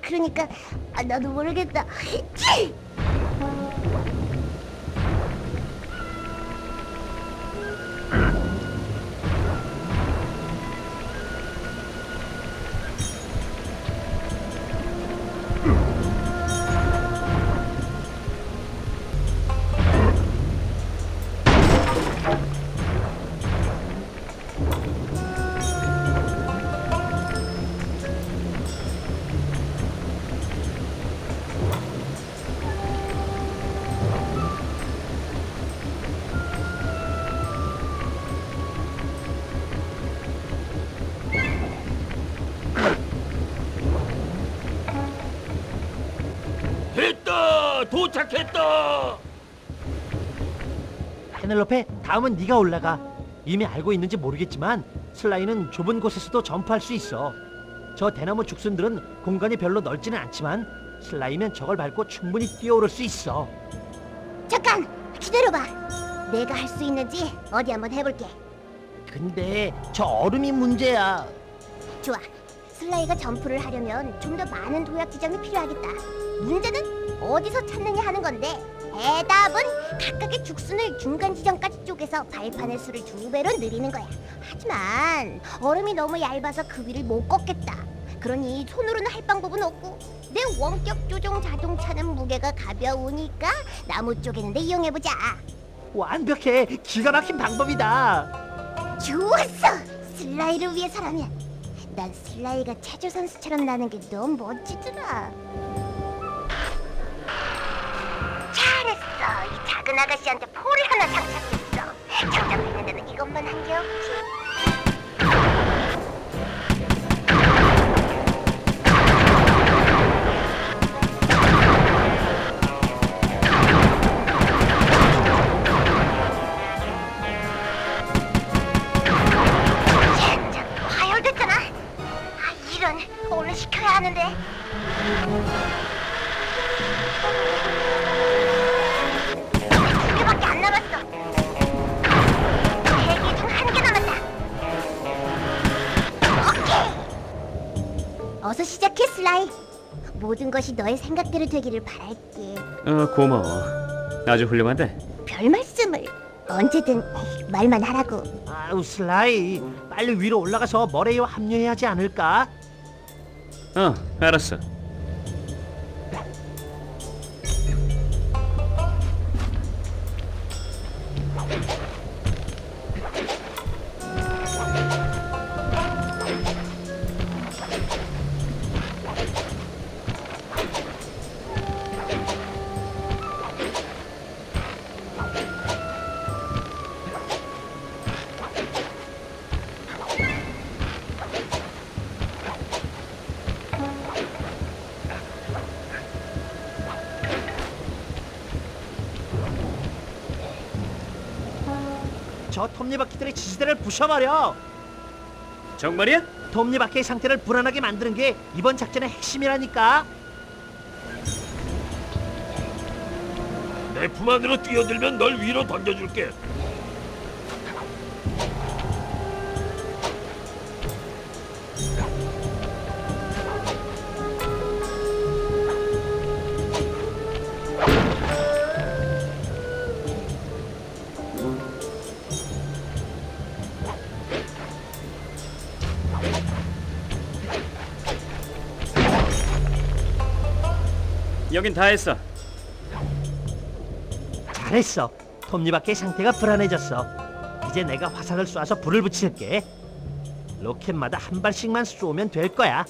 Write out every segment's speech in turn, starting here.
그러니까 아, 나도 모르겠다. 페넬로페 다음은 네가 올라가 이미 알고 있는지 모르겠지만 슬라이는 좁은 곳에서도 점프할 수 있어 저 대나무 죽순들은 공간이 별로 넓지는 않지만 슬라이면 저걸 밟고 충분히 뛰어오를 수 있어 잠깐 기다려봐. 내가 할 수 있는지 어디 한번 해볼게. 근데 저 얼음이 문제야 좋아. 슬라이가 점프를 하려면 좀 더 많은 도약 지점이 필요하겠다. 문제는 어디서 찾느냐 하는 건데 대답은 각각의 죽순을 중간 지점까지 쪼개서 발판의 수를 두 배로 늘리는 거야. 하지만 얼음이 너무 얇아서 그 위를 못 걷겠다. 그러니 손으로는 할 방법은 없고 내 원격 조종 자동차는 무게가 가벼우니까 나무 쪼개는데 이용해보자. 완벽해 기가 막힌 방법이다 좋았어! 슬라이를 위해서라면 난 슬라이가 체조 선수처럼 나는 게 너무 멋지더라. 작은 아가씨한테 포를 하나 장착했어. 장착했는 데는 이것만 한 게 없지. 모든 것이 너의 생각대로 되기를 바랄게. 어, 고마워. 아주 훌륭한데. 별 말씀을 언제든 말만 하라고. 아우 슬라이 빨리 위로 올라가서 머레이와 합류해야 하지 않을까? 어, 알았어. 지지대를 부셔버려 정말이야? 톱니바퀴의 상태를 불안하게 만드는 게 이번 작전의 핵심이라니까 내 품 안으로 뛰어들면 널 위로 던져줄게. 여긴 다 했어. 잘했어. 톱니바퀴의 상태가 불안해졌어. 이제 내가 화살을 쏴서 불을 붙일게. 로켓마다 한 발씩만 쏘면 될 거야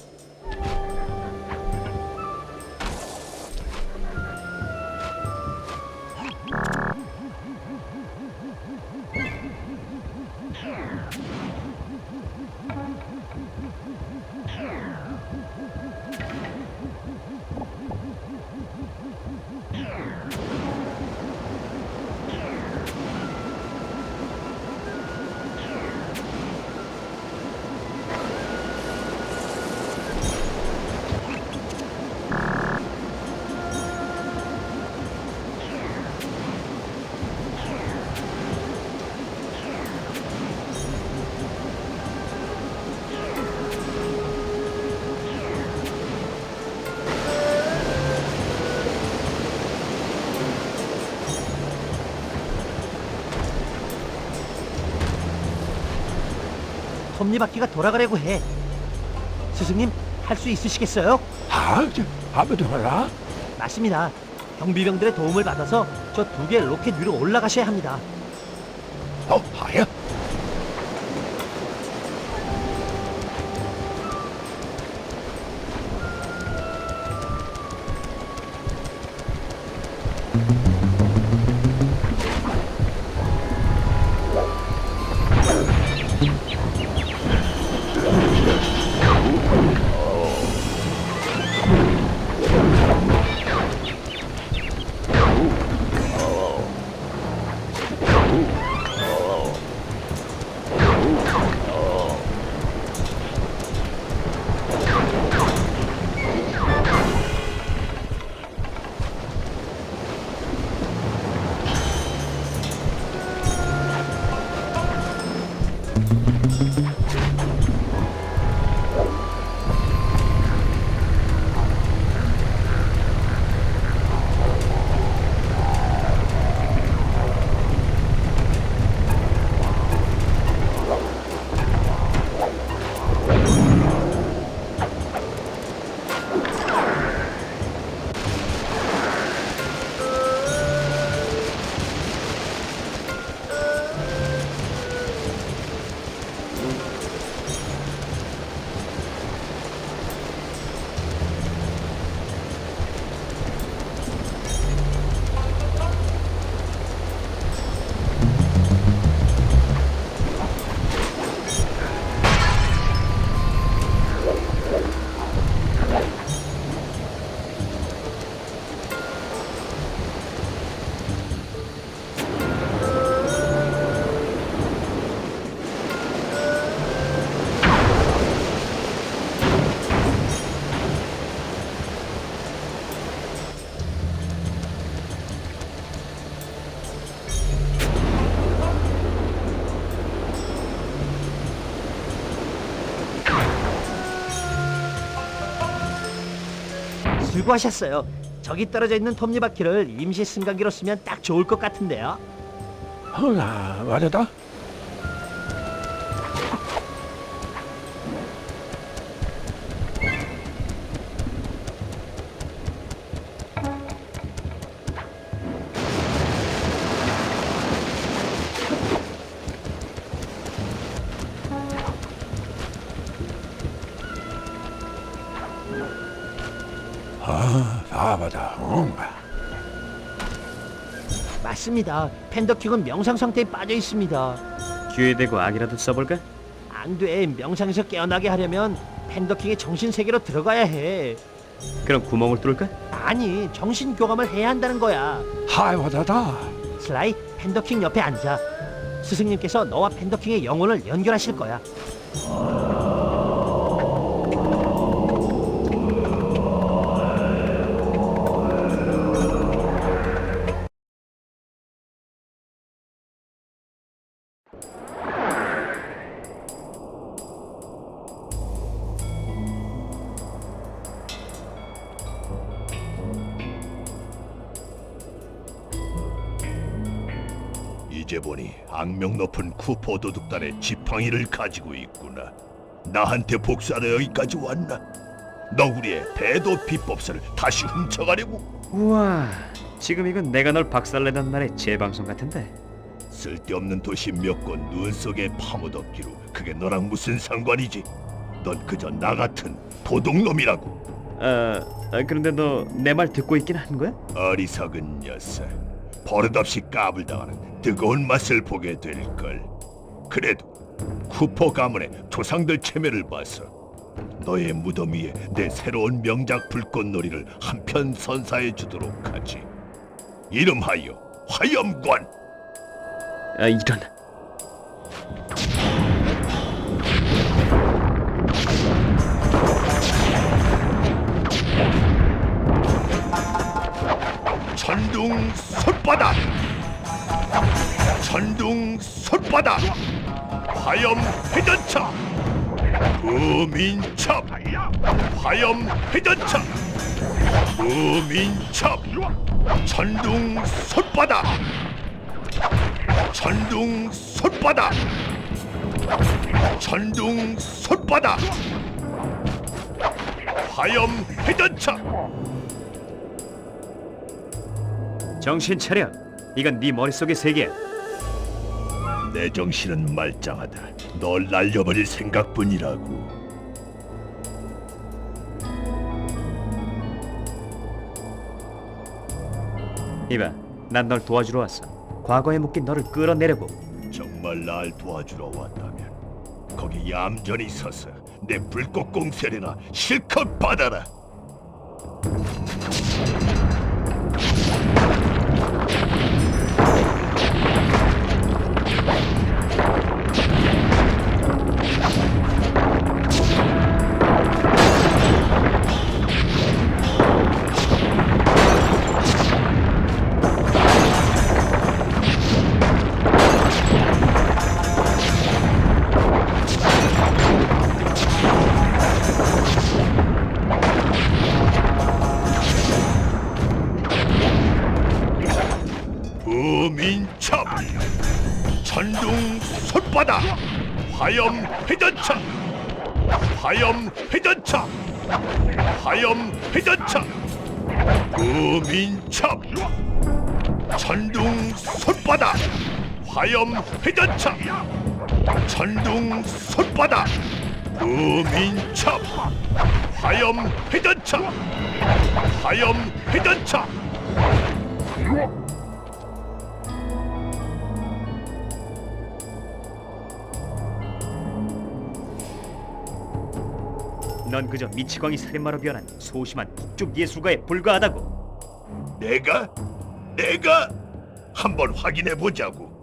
톱니바퀴가 돌아가려고 해. 스승님, 할 수 있으시겠어요? 아, 저, 아무도 몰라? 맞습니다. 경비병들의 도움을 받아서 저 두 개의 로켓 위로 올라가셔야 합니다. 어, 하야? 수고하셨어요. 저기 떨어져 있는 톱니바퀴를 임시 승강기로 쓰면 딱 좋을 것 같은데요. 허나, 말이다. 응. 맞습니다. 팬더킹은 명상 상태에 빠져 있습니다. 귀에 대고 악이라도 써볼까? 안 돼. 명상에서 깨어나게 하려면 팬더킹의 정신 세계로 들어가야 해. 그럼 구멍을 뚫을까? 아니, 정신 교감을 해야 한다는 거야. 하이바다다. 슬라이, 팬더킹 옆에 앉아. 스승님께서 너와 팬더킹의 영혼을 연결하실 거야. 악명 높은 쿠퍼 도둑단의 지팡이를 가지고 있구나. 나한테 복수하러 여기까지 왔나? 너구리의 대도 비법서를 다시 훔쳐가려고? 우와, 지금 이건 내가 널 박살내던 날의 재방송 같은데. 쓸데없는 도시 몇곳눈 속에 파묻었기로 그게 너랑 무슨 상관이지? 넌 그저 나 같은 도둑놈이라고. 아, 아, 그런데 너 내 말 듣고 있긴 한 거야? 어리석은 녀석. 버릇없이 까불다가는 뜨거운 맛을 보게 될걸. 그래도 쿠퍼 가문의 조상들 체면을 봐서 너의 무덤 위에 내 새로운 명작 불꽃놀이를 한편 선사해 주도록 하지. 이름하여 화염관. 아, 이런. 천둥 솥바닥. 천둥 솥바닥. 화염 회전차. 무민첩. 화염 회전차. 무민첩. 천둥 솥바닥. 천둥 솥바닥. 천둥 손바닥 화염 회전차 정신 차려. 이건 네 머릿속의 세계야. 내 정신은 말짱하다 널 날려버릴 생각뿐이라고 이봐, 난 널 도와주러 왔어. 과거에 묶인 너를 끌어내려고. 정말 날 도와주러 왔다면 거기 얌전히 서서 내 불꽃 공세리나 실컷 받아라 손바닥 화염 회전차. 화염 회전차. 화염 회전차. 부민첩. 천둥 손바닥 화염 회전차. 천둥 손바닥 부민첩. 화염 회전차. 화염 회전차 넌 그저 미치광이 살인마로 변한 소심한 폭죽 예술가에 불과하다고. 내가? 내가? 한번 확인해 보자고.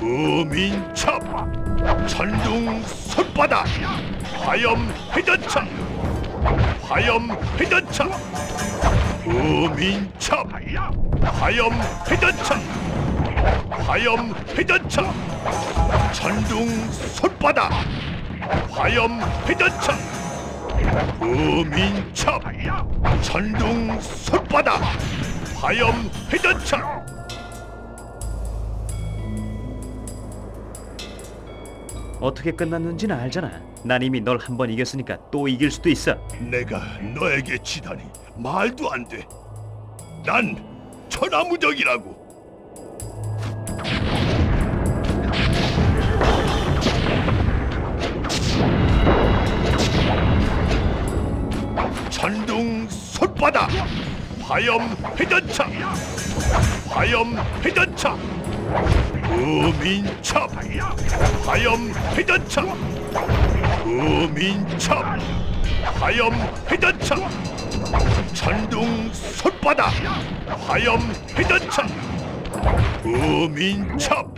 우민첩 천둥 손바닥 화염 회전차 화염 회전차 우민첩 화염 회전차 화염 회전차 천둥 손바닥 화염 회전차 우민첩 천둥 손바닥 화염 회전차 어떻게 끝났는지는 알잖아. 난 이미 널 한 번 이겼으니까 또 이길 수도 있어. 내가 너에게 지다니 말도 안 돼. 난 천하무적이라고. 천둥 손바닥 화염 회전차. 화염 회전차. 우민첩. 화염 회전차. 우민첩 화염 회전차 천둥 손바닥 화염 회전차 우민첩.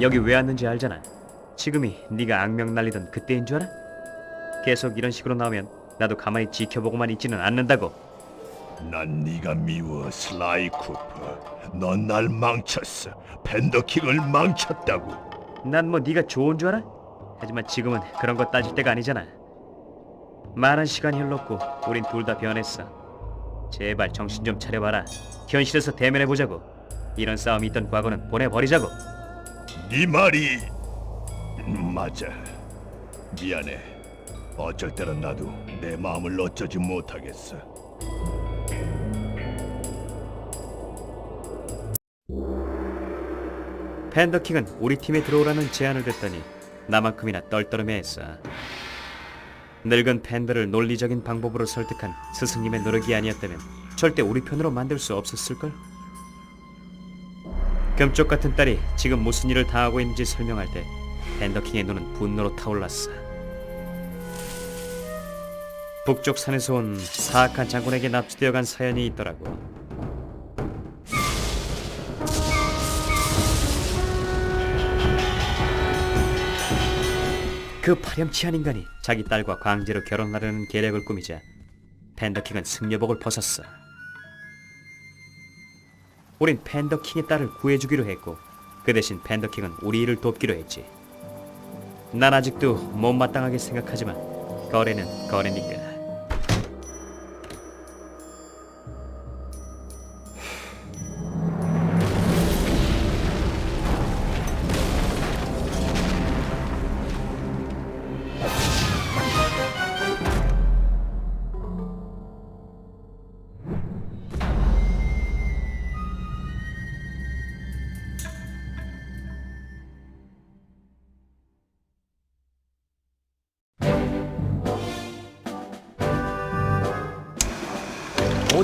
여기 왜 왔는지 알잖아. 지금이 네가 악명 날리던 그때인 줄 알아? 계속 이런 식으로 나오면 나도 가만히 지켜보고만 있지는 않는다고. 난 네가 미워 슬라이 쿠퍼 넌 날 망쳤어. 팬더킹을 망쳤다고 난 뭐 네가 좋은 줄 알아? 하지만 지금은 그런 거 따질 때가 아니잖아. 많은 시간이 흘렀고 우린 둘 다 변했어. 제발 정신 좀 차려봐라. 현실에서 대면해 보자고. 이런 싸움이 있던 과거는 보내버리자고. 네 말이 맞아 미안해 어쩔 때는 나도 내 마음을 어쩌지 못하겠어 팬더킹은 우리 팀에 들어오라는 제안을 듣더니 나만큼이나 떨떠름해했어. 늙은 팬더를 논리적인 방법으로 설득한 스승님의 노력이 아니었다면 절대 우리 편으로 만들 수 없었을걸. 금쪽 같은 딸이 지금 무슨 일을 당하고 있는지 설명할 때 팬더킹의 눈은 분노로 타올랐어. 북쪽 산에서 온 사악한 장군에게 납치되어 간 사연이 있더라고. 그 파렴치한 인간이 자기 딸과 강제로 결혼하려는 계략을 꾸미자 팬더킹은 승려복을 벗었어. 우린 팬더킹의 딸을 구해주기로 했고 그 대신 팬더킹은 우리 일을 돕기로 했지. 난 아직도 못마땅하게 생각하지만 거래는 거래니까.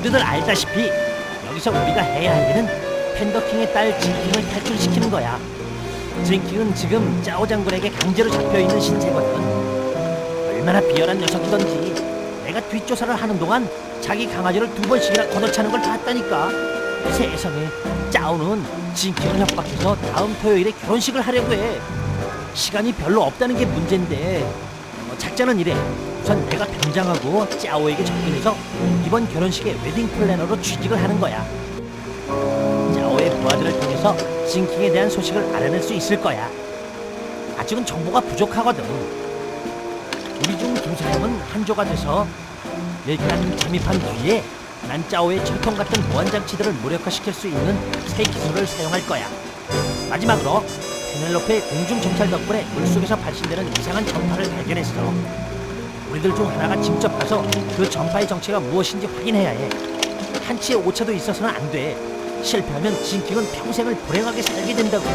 모두들 알다시피 여기서 우리가 해야 할 일은 팬더킹의 딸 진킹을 탈출시키는 거야. 진킹은 지금 짜오 장군에게 강제로 잡혀 있는 신세거든. 얼마나 비열한 녀석이던지 내가 뒷조사를 하는 동안 자기 강아지를 두 번씩이나 걷어차는 걸 봤다니까. 세상에 짜오는 진킹을 협박해서 다음 토요일에 결혼식을 하려고 해. 시간이 별로 없다는 게 문제인데 어, 작전은 이래. 우선 내가 변장하고 짜오에게 접근해서 이번 결혼식의 웨딩 플래너로 취직을 하는 거야. 짜오의 부하들을 통해서 싱킹에 대한 소식을 알아낼 수 있을 거야. 아직은 정보가 부족하거든. 우리 중 두 사람은 한조가 돼서 일단 잠입한 뒤에 난 짜오의 철통 같은 보안 장치들을 무력화시킬 수 있는 새 기술을 사용할 거야. 마지막으로 페넬로페의 공중 정찰 덕분에 물속에서 발신되는 이상한 전파를 발견했어. 우리들 중 하나가 직접 가서 그 전파의 정체가 무엇인지 확인해야 해. 한치의 오차도 있어서는 안 돼. 실패하면 진킹은 평생을 불행하게 살게 된다고.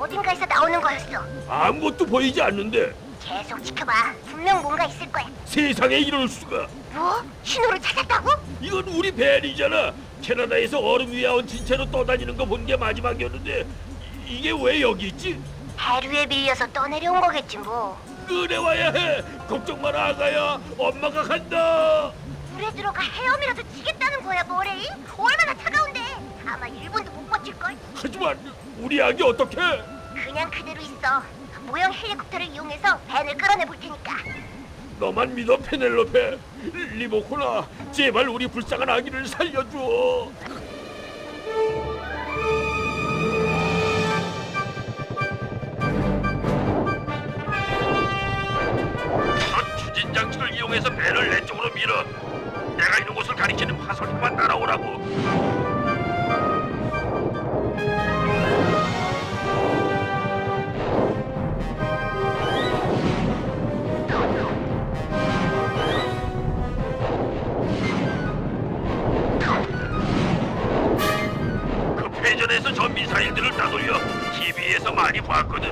어딘가에서 나오는 거였어. 아무것도 보이지 않는데 계속 지켜봐. 분명 뭔가 있을 거야. 세상에 이럴 수가. 뭐? 신호를 찾았다고? 이건 우리 벨이잖아. 캐나다에서 얼음 위에 얹힌 채로 떠다니는 거 본 게 마지막이었는데 이- 이게 왜 여기 있지? 해류에 밀려서 떠내려온 거겠지 뭐. 끌어와야 해. 걱정 마라 아가야. 엄마가 간다. 물에 들어가 헤엄이라도 치겠다는 거야 뭐래? 얼마나 차가운데? 아마 1분도 못 버틸걸? 하지만 우리 아기 어떻게? 그냥 그대로 있어. 모형 헬리콥터를 이용해서 밴을 끌어내 볼 테니까. 너만 믿어 페넬로페. 리모코나 제발 우리 불쌍한 아기를 살려줘. 추진 장치를 이용해서 배를 내 쪽으로 밀어 보라고. 그 패전에서 저 미사일들을 따돌려 TV에서 많이 봤거든.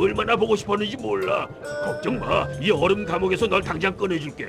얼마나 보고 싶었는지 몰라. 걱정 마, 이 얼음 감옥에서 널 당장 꺼내줄게.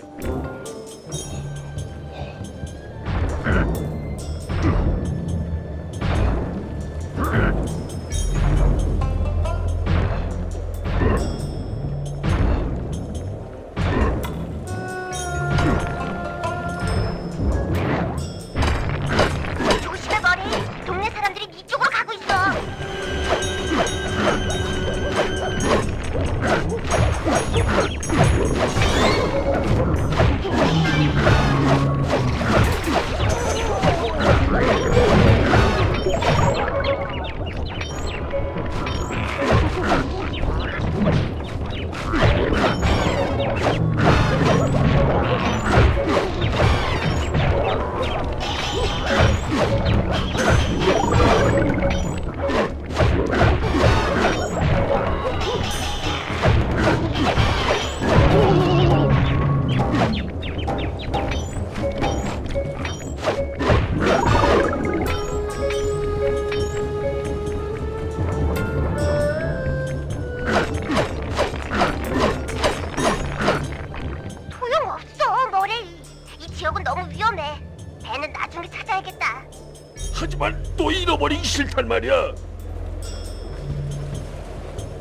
싫단 말이야.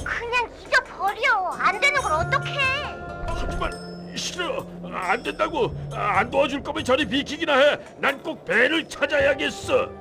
그냥 잊어버려. 안 되는 걸 어떡해. 하지만 싫어, 안 된다고. 안 도와줄 거면 저리 비키기나 해. 난 꼭 배를 찾아야겠어.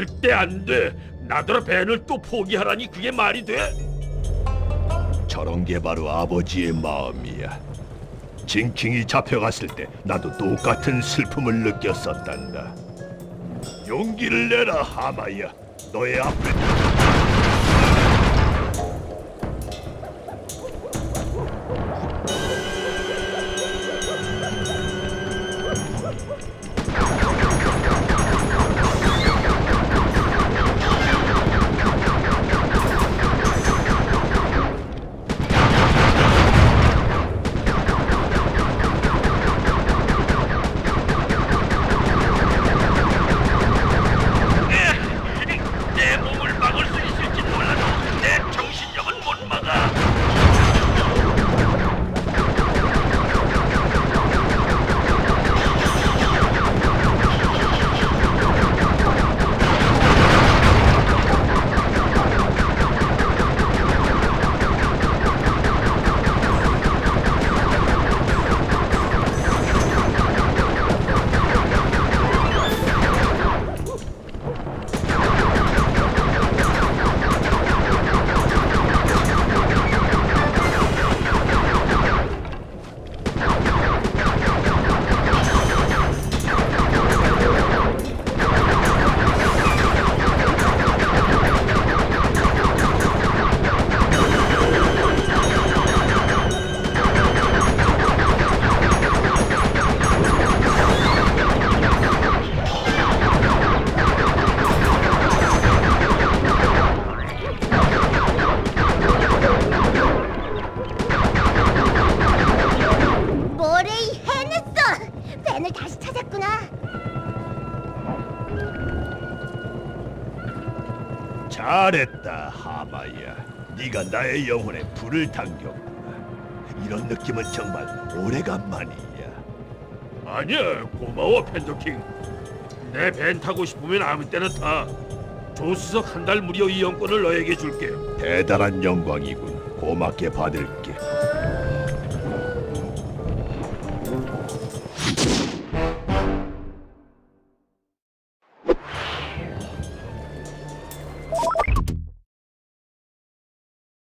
절대 안 돼. 나더러 벤을 또 포기하라니 그게 말이 돼? 저런 게 바로 아버지의 마음이야. 징킹이 잡혀갔을 때 나도 똑같은 슬픔을 느꼈었단다. 용기를 내라 하마야. 너의 앞에 네가 나의 영혼에 불을 당겼구나. 이런 느낌은 정말 오래간만이야. 아니야 고마워 펜더킹 내밴 타고 싶으면 아무 때나 타 조수석 한 달 무료 이용권을 너에게 줄게 대단한 영광이군. 고맙게 받을게.